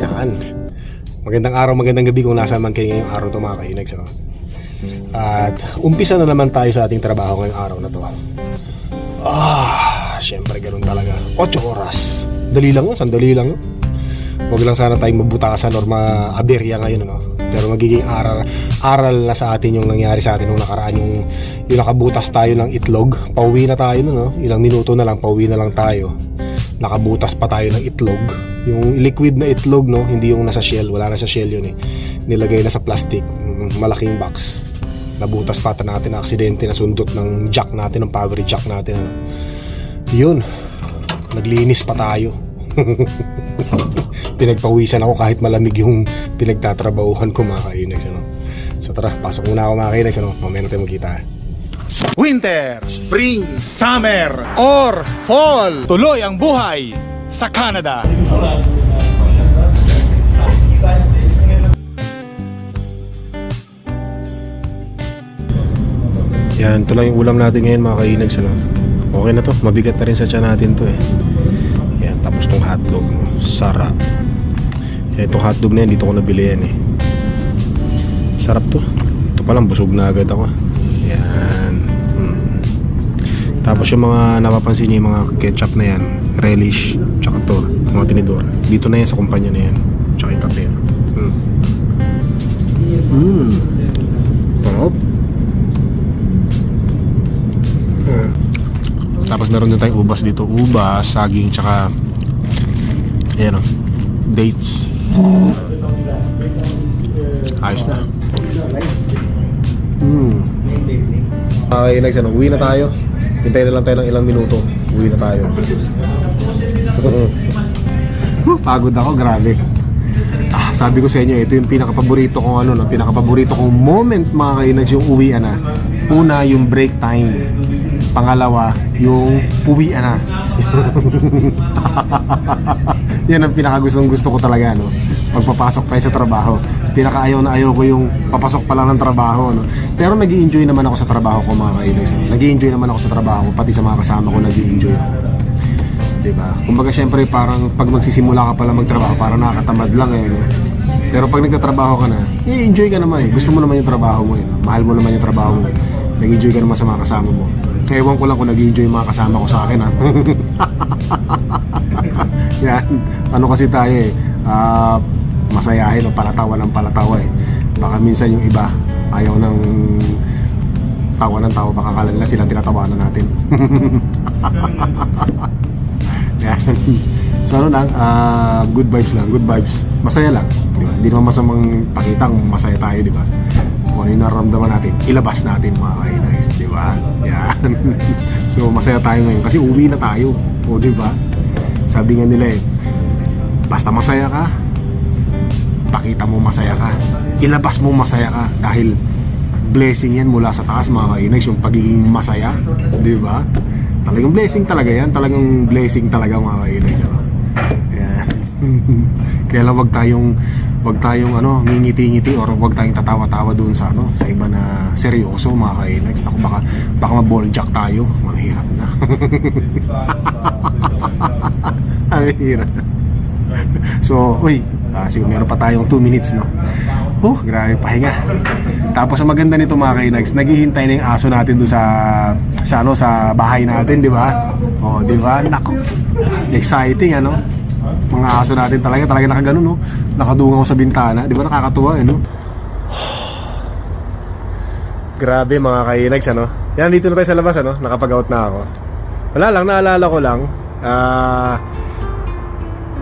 Yan. Magandang araw, magandang gabi kung nasa man kayo ngayong araw to mga kainags. Ano? At umpisa na naman tayo sa ating trabaho ngayong araw na to. Ah, syempre ganun talaga. 8 oras. Dali lang yun, sandali lang yun. Huwag lang sana tayong mabutasan or maaberya ngayon. Ano? Pero magiging aral, aral na sa atin yung nangyari sa atin nung nakaraan yung, yung nakabutas tayo ng itlog. Pauwi na tayo no? Ilang minuto na lang, pauwi na lang tayo. Nakabutas pa tayo ng itlog. Yung liquid na itlog, no? Hindi yung nasa shell. Wala na sa shell yun eh. Nilagay na sa plastic. mm, Malaking box. Nabutas pa natin na aksidente na sundot ng jack natin, ng power jack natin. Ano? Yun. Naglinis pa tayo. Pinagpawisan ako kahit malamig yung pinagtatrabahuhan ko mga kainags. Ano? So tara, pasok muna ako mga kainags. Ano? Mamaya na tayo magkita. Winter, Spring, Summer, or Fall. Tuloy ang buhay sa Canada. Yan, ito lang yung ulam natin ngayon mga kainags. Ano? Okay na to, mabigat na rin sa tiyan natin to eh. Yan, tapos tong hotdog. Sarap. Yan, itong hotdog na yan, dito ko nabili yan eh. Sarap to. Ito pa lang, busog na agad ako. Tapos yung mga napapansin niyo yung mga ketchup na yan, relish, tsaka to, mga tinidor. Dito na yan sa kumpanya na yan. Tsaka yung kape. Hmm. Hmm. Sarap. Tapos meron din tayong ubas dito. Ubas, saging, tsaka ayan o, dates. Ayos na. Hmm. Okay, next ano, uwi na tayo. Hintayin na lang tayo ng ilang minuto. Uwi na tayo. Pagod ako, grabe. Ah, sabi ko sa inyo, ito yung pinaka-paborito kong ano, no, pinaka-paborito kong moment mga kainags yung uwian na. Una, yung break time. Pangalawa, yung uwian na. Yan ang pinaka-gustong gusto ko talaga, no. Pagpapasok tayo sa trabaho. Pinaka-ayaw na ayaw ko yung papasok pa lang ng trabaho, no. Pero nag enjoy naman ako sa trabaho ko, mga kainags. nag enjoy naman ako sa trabaho ko, pati sa mga kasama ko nag enjoy ako. Diba? Kumbaga syempre parang pag magsisimula ka pala magtrabaho, parang nakakatamad lang eh. Pero pag nagtatrabaho ka na, i-enjoy ka naman eh. Gusto mo naman yung trabaho mo eh. Mahal mo naman yung trabaho mo. Nag-enjoy ka naman sa mga kasama mo. Ewan ko lang kung nag-enjoy yung mga kasama ko sa akin ha. Yan. Ano kasi tayo eh. ah, masayahin o palatawa ng palatawa eh. Baka minsan yung iba ayaw ng tawa ng tawa baka kala nila silang tinatawanan natin. Yan. So ano lang, ah, good vibes lang, good vibes. Masaya lang. Di ba? Hindi naman masamang pakitang masaya tayo, di ba? Kung ano yung nararamdaman natin, ilabas natin mga kainays, di ba? Yan. so masaya tayo ngayon kasi uwi na tayo. O di ba? Sabi nga nila eh, basta masaya ka, pakita mo masaya ka. Ilabas mo masaya ka dahil blessing yan mula sa taas mga kainays yung pagiging masaya, di ba? Talagang blessing talaga yan, talagang blessing talaga mga kainays. Ano? Yan. Kaya lang wag tayong wag tayong ano, ngingiti-ngiti or wag tayong tatawa-tawa doon sa ano, sa iba na seryoso mga kainags. Ako baka baka ma-ball jack tayo, mahirap na. Ang hirap. So, uy, ah, siguro meron pa tayong 2 minutes, no? Oh, grabe, pahinga. Tapos ang maganda nito mga kainags, naghihintay na yung aso natin doon sa sa ano sa bahay natin, di ba? Oh, di ba? Nako. Exciting ano? Mga aso natin talaga, talaga nakaganon, no? Nakadungaw sa bintana, di ba? Nakakatuwa, eh, no? Grabe mga kainags, ano? Yan, dito na tayo sa labas, ano? Nakapag-out na ako. Wala lang, naalala ko lang. Ah...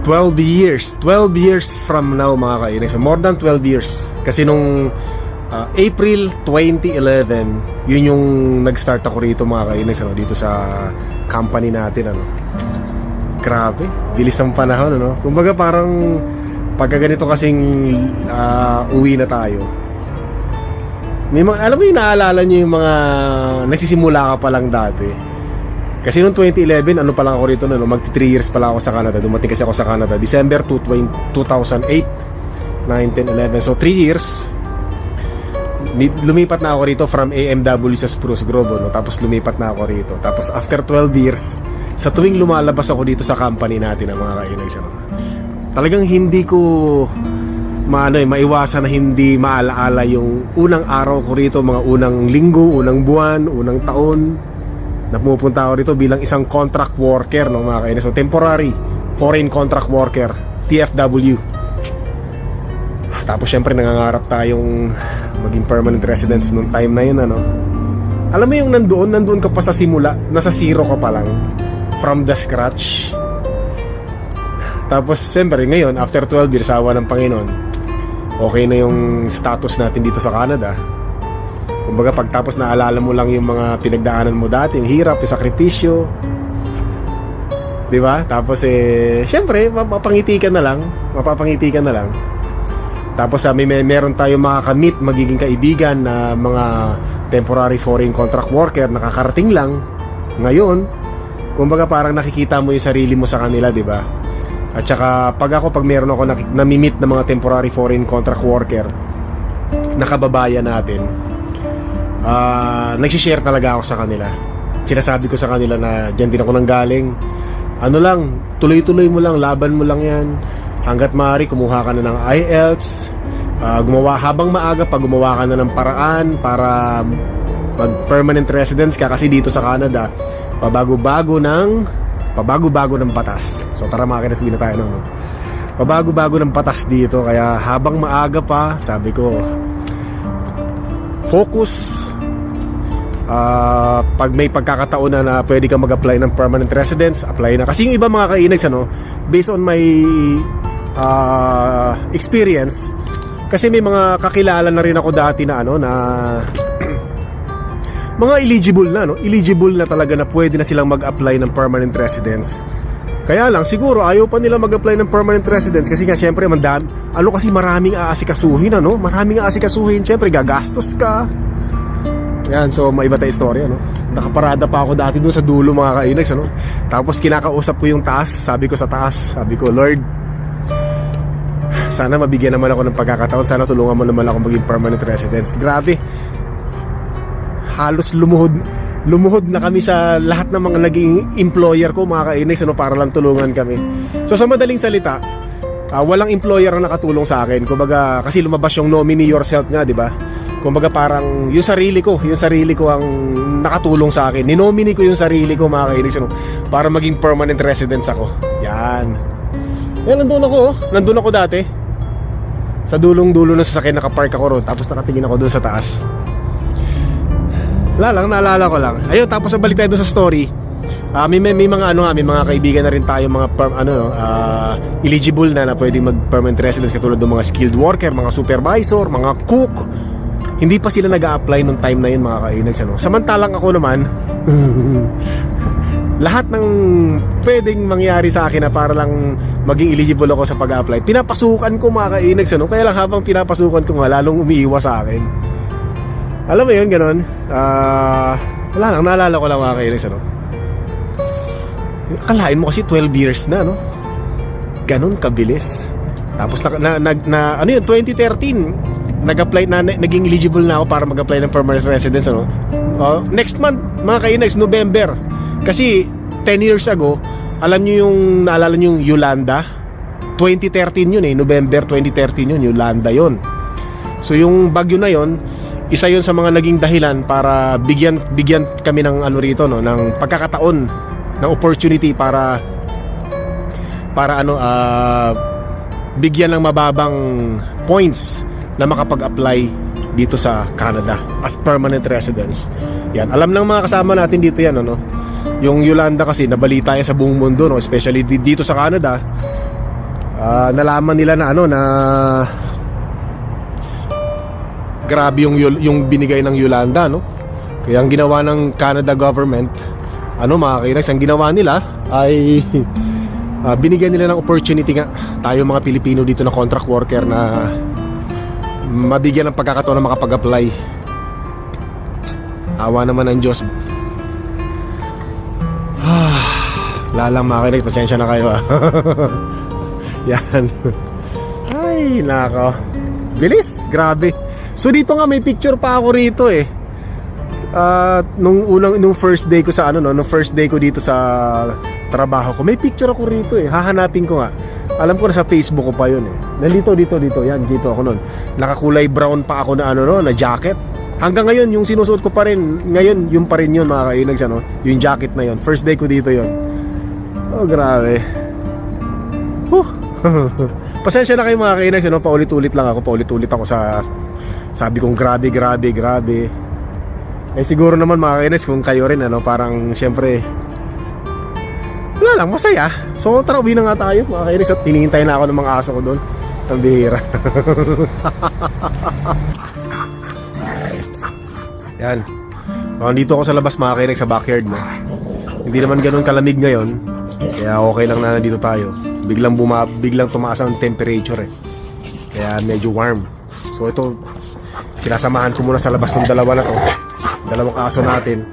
12 years 12 years from now mga kainags so, more than 12 years. Kasi nung uh, April 2011 yun yung nag-start ako rito mga kainags ano, dito sa company natin ano. Grabe bilis ng panahon ano. Kumbaga parang pagka ganito kasing uh, uwi na tayo may mga, alam mo yung naalala nyo yung mga nagsisimula ka pa lang dati kasi noong 2011, ano pa lang ako rito, no, magti 3 years pa lang ako sa Canada. Dumating kasi ako sa Canada, December 2, 2008, 9, 10, 11. So 3 years, lumipat na ako rito from AMW sa Spruce Grove, no? tapos lumipat na ako rito. Tapos after 12 years, sa tuwing lumalabas ako dito sa company natin, ang mga kainags, ano, talagang hindi ko maano eh, maiwasan na hindi maalaala yung unang araw ko rito, mga unang linggo, unang buwan, unang taon na pumupunta ako rito bilang isang contract worker no mga kainis. So temporary foreign contract worker, TFW. Tapos syempre nangangarap tayong maging permanent residence nung time na yun ano. Alam mo yung nandoon, nandoon ka pa sa simula, nasa zero ka pa lang from the scratch. Tapos siyempre ngayon after 12 years awa ng Panginoon, okay na yung status natin dito sa Canada. Kumbaga pagtapos naalala mo lang yung mga pinagdaanan mo dati, yung hirap, yung sakripisyo. 'Di ba? Tapos eh syempre mapapangiti ka na lang, mapapangiti ka na lang. Tapos sa may, meron tayong makakamit, magiging kaibigan na mga temporary foreign contract worker nakakarating lang ngayon. Kumbaga parang nakikita mo yung sarili mo sa kanila, 'di ba? At saka pag ako pag meron ako namimit ng mga temporary foreign contract worker na kababayan natin, ah nagsishare talaga ako sa kanila. Sinasabi ko sa kanila na diyan din ako nanggaling. Ano lang, tuloy-tuloy mo lang, laban mo lang 'yan. Hanggat maaari kumuha ka na ng IELTS, ah, gumawa habang maaga pag gumawa ka na ng paraan para mag permanent residence ka kasi dito sa Canada pabago-bago ng pabago-bago ng batas. So tara mga kinasbi na tayo no. Pabago-bago ng batas dito kaya habang maaga pa, sabi ko focus Ah, pag may pagkakataon na, na pwede ka mag-apply ng permanent residence, apply na. Kasi yung iba mga kainags, ano, based on my ah, experience, kasi may mga kakilala na rin ako dati na ano na mga eligible na no, eligible na talaga na pwede na silang mag-apply ng permanent residence. Kaya lang siguro ayaw pa nila mag-apply ng permanent residence kasi nga syempre mandan ano kasi maraming aasikasuhin ano, maraming aasikasuhin, syempre gagastos ka. Yan, so maiba tayong istorya, no? Nakaparada pa ako dati doon sa dulo mga kainags, ano? Tapos kinakausap ko yung taas, sabi ko sa taas, sabi ko, Lord, sana mabigyan naman ako ng pagkakataon, sana tulungan mo naman ako maging permanent residence. Grabe, halos lumuhod, lumuhod na kami sa lahat ng mga naging employer ko, mga kainags, ano, para lang tulungan kami. So sa madaling salita, ah, walang employer ang nakatulong sa akin. Kumbaga, kasi lumabas yung nominee yourself nga, di ba? Kumbaga parang yung sarili ko, yung sarili ko ang nakatulong sa akin. Ninomini ko yung sarili ko mga kainis ano, para maging permanent residence ako. Yan. Yan, nandun ako. oh. Nandun ako dati. Sa dulong-dulo ng sasakyan nakapark ako ron. Tapos nakatingin ako doon sa taas. Wala lang, naalala ko lang. Ayun, tapos balik tayo doon sa story. Ah, may, may, may mga ano nga, may mga kaibigan na rin tayo mga perm, ano no, ah, eligible na na pwedeng mag permanent residence katulad ng mga skilled worker, mga supervisor, mga cook. Hindi pa sila nag-a-apply nung time na yun mga kainags ano. Samantalang ako naman lahat ng pwedeng mangyari sa akin na para lang maging eligible ako sa pag-apply, pinapasukan ko mga kainags ano. Kaya lang habang pinapasukan ko nga lalong umiiwas sa akin. Alam mo yun, ganun. Ah, wala lang, naalala ko lang mga kainags ano. Akalain mo kasi 12 years na, no? Ganon kabilis. Tapos na, na, na, na ano yun, 2013, nag-apply na, na- naging eligible na ako para mag-apply ng permanent residence, ano? Oh, next month, mga kainags, November. Kasi 10 years ago, alam nyo yung, naalala nyo yung Yolanda? 2013 yun eh, November 2013 yun, Yolanda yun. So yung bagyo na yon, isa yun sa mga naging dahilan para bigyan bigyan kami ng ano rito no, ng pagkakataon, ng opportunity para para ano ah bigyan ng mababang points na makapag-apply dito sa Canada as permanent residence. Yan, alam ng mga kasama natin dito yan ano. Yung Yolanda kasi nabalita yan sa buong mundo no, especially di- dito sa Canada. Ah, nalaman nila na ano na grabe yung yung binigay ng Yolanda no. Kaya ang ginawa ng Canada government ano mga kainex, ang ginawa nila ay ah, binigyan nila ng opportunity nga tayo mga Pilipino dito na contract worker na mabigyan ng pagkakataon na makapag-apply. Awa naman ng Diyos. Lalang mga kainex, pasensya na kayo ah. Yan. Ay, nako. Bilis, grabe. So dito nga may picture pa ako rito eh. Ah, nung unang nung first day ko sa ano no, nung first day ko dito sa trabaho ko, may picture ako rito eh. Hahanapin ko nga. Alam ko na sa Facebook ko pa yun eh. Nandito dito dito, yan dito ako noon. Nakakulay brown pa ako na ano no, na jacket. Hanggang ngayon yung sinusuot ko pa rin. Ngayon yung pa rin yun mga kainags ano, yung jacket na yun. First day ko dito yun. Oh, grabe. Huh. Pasensya na kayo mga kainags, ano, paulit-ulit lang ako, paulit-ulit ako sa sabi kong grabe, grabe, grabe. Eh siguro naman mga kainis kung kayo rin ano, parang syempre wala lang, masaya. So tara, uwi na nga tayo mga kainis at hinihintay na ako ng mga aso ko doon. Ang bihira. Yan. Oh, dito ako sa labas mga kainis sa backyard mo. Hindi naman ganun kalamig ngayon. Kaya okay lang na nandito tayo. Biglang buma biglang tumaas ang temperature eh. Kaya medyo warm. So ito sinasamahan ko muna sa labas ng dalawa na to dalawang aso natin.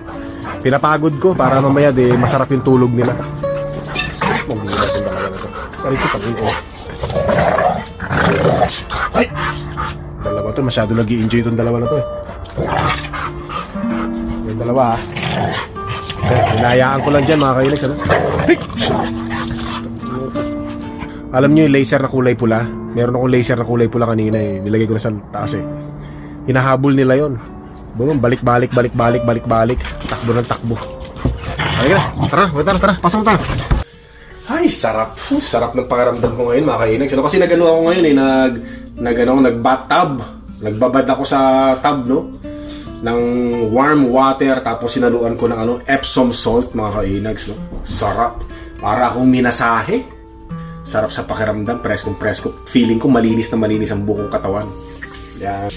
Pinapagod ko para mamaya di masarap yung tulog nila. Magulat yung dalawa na to parito pag oh. ay! Dalawa to masyado nag enjoy itong dalawa na to eh. Yung dalawa ha eh, hinahayaan ko lang dyan mga kainis ano? Alam nyo yung laser na kulay pula? Meron akong laser na kulay pula kanina eh. Nilagay ko na sa taas eh. Hinahabol nila yon Boom, balik-balik, balik-balik, balik-balik. Takbo ng takbo. Halika na. Tara, tara, tara. Pasok tayo. Ay, sarap. Puh, sarap ng pakiramdam ko ngayon, mga kainag. Ano, kasi nagano ako ngayon eh, nag, nag, ano, nag-bathtub. Nagbabad ako sa tub, no? ng warm water tapos sinaluan ko ng ano Epsom salt mga kainags no sarap para akong minasahe sarap sa pakiramdam preskong presko feeling ko malinis na malinis ang buong katawan yan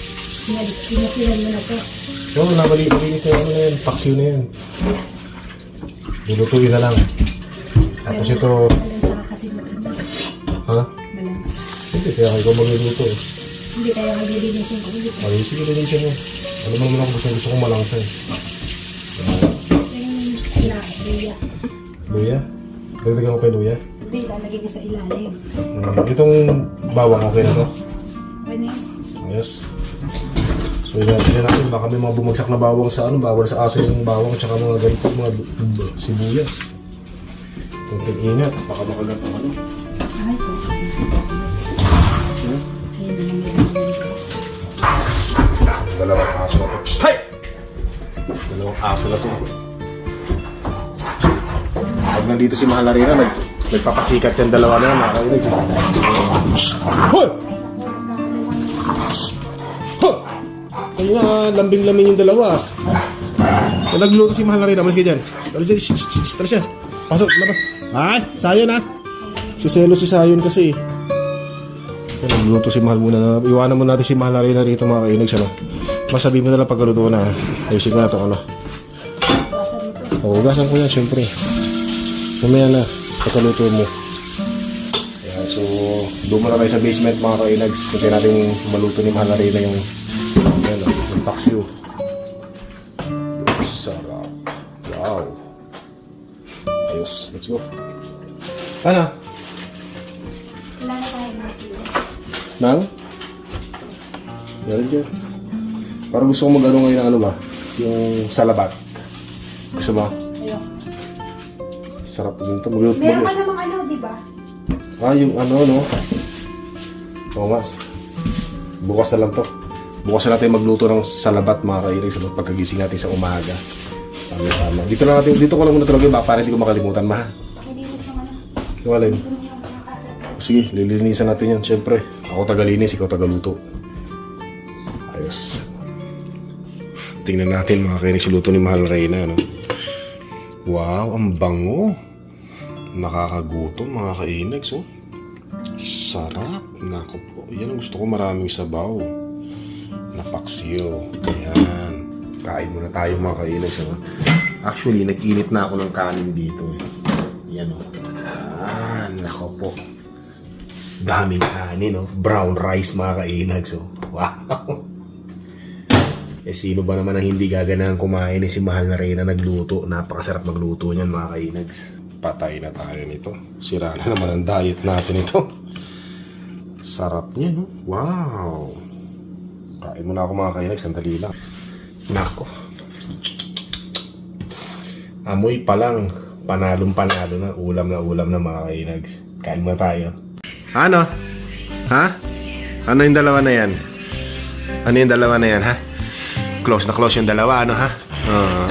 Pinasilan mo na to. Oo, oh, nabali malinis na ano na yan. Paksiw na yan. Lulutuin na lang. Tapos ito, ha? Hindi, kaya ikaw magluluto eh. Hindi kaya maglilinisin ko. Ay, sige siya mo. Ano mo naman ako gusto, gusto kong malangsa eh. Luya. Luya? Dagdagan ko kay Luya? Hindi, lalagay ka sa ilalim. Hmm, itong bawang okay na to? Okay na yun. Ayos. So yun natin yun natin, baka may mga bumagsak na bawang sa ano, bawal sa aso yung bawang tsaka mga ganito, mga bu- bu- sibuyas. Kunting ingat, baka makagat ang ano. Dalawang aso na to. Hey! Dalawang aso na to. Pag nandito si Mahalarina, nag, nagpapasikat yung dalawa na yan, nakakainig. Hoy! Ayun na, lambing-lambing yung dalawa. Kung nagluto si Mahalarina, malis ka dyan. Tara dyan, shh, siya. Pasok, labas. Ay, Sayon ha. Si Selo si Sayon kasi. Yan, nagluto si Mahal muna na. Iwanan mo natin si Mahal na rin na rito mga kainig. Ano? Masabi mo na lang pagkaluto na. ha? Ayusin ko na ito ano. Hugasan ko yan syempre. Mamaya na. Pagkaluto mo. Ayan, so doon muna tayo sa basement mga kainags. Kasi natin maluto ni Mahal na rin na yung paksiw. Sarap. Wow. Ayos. Let's go. Ano? Wala na tayo. Nang? Meron dyan. Parang gusto ko mag-ano ngayon ng ano ba? Yung salabat. Gusto mo? Ayun. Sarap din ito. Mag- Meron ka mag- namang ano, di ba? ah, yung ano, no? Oo nga. Bukas na lang to. Bukas na natin magluto ng salabat mga kairig sa pagkagising natin sa umaga. Tama, tama. Dito na natin, dito ko lang muna talaga ba para hindi ko makalimutan, ma. Yung ano. Alin? Sige, lilinisan natin yan. Siyempre, ako tagalinis, ikaw tagaluto. Ayos. Tingnan natin mga yung luto ni Mahal Reyna. No? Wow, ang bango. Nakakagutom mga kainags. Oh. Sarap. Nako po. Yan ang gusto ko maraming sabaw. Napaksiyo. Yan. Kain muna tayo mga kainags. Ano? Actually, nag-init na ako ng kanin dito. Eh. Yan o. Ah, nako po. Daming kanin, no? Brown rice, mga kainags, oh. Wow. Eh, sino ba naman ang hindi gaganahan kumain eh, si Mahal na Reyna nagluto. Napakasarap magluto niyan, mga kainags. Patay na tayo nito. Sira na naman ang diet natin ito. Sarap niya, no? Wow. Kain muna ako, mga kainags. Sandali lang. Nako. Amoy pa lang. Panalong panalo na. Ulam na ulam na mga kainags. Kain mo tayo. Ano? Ha? Ano yung dalawa na yan? Ano yung dalawa na yan, ha? Close na close yung dalawa, ano, ha? Oo.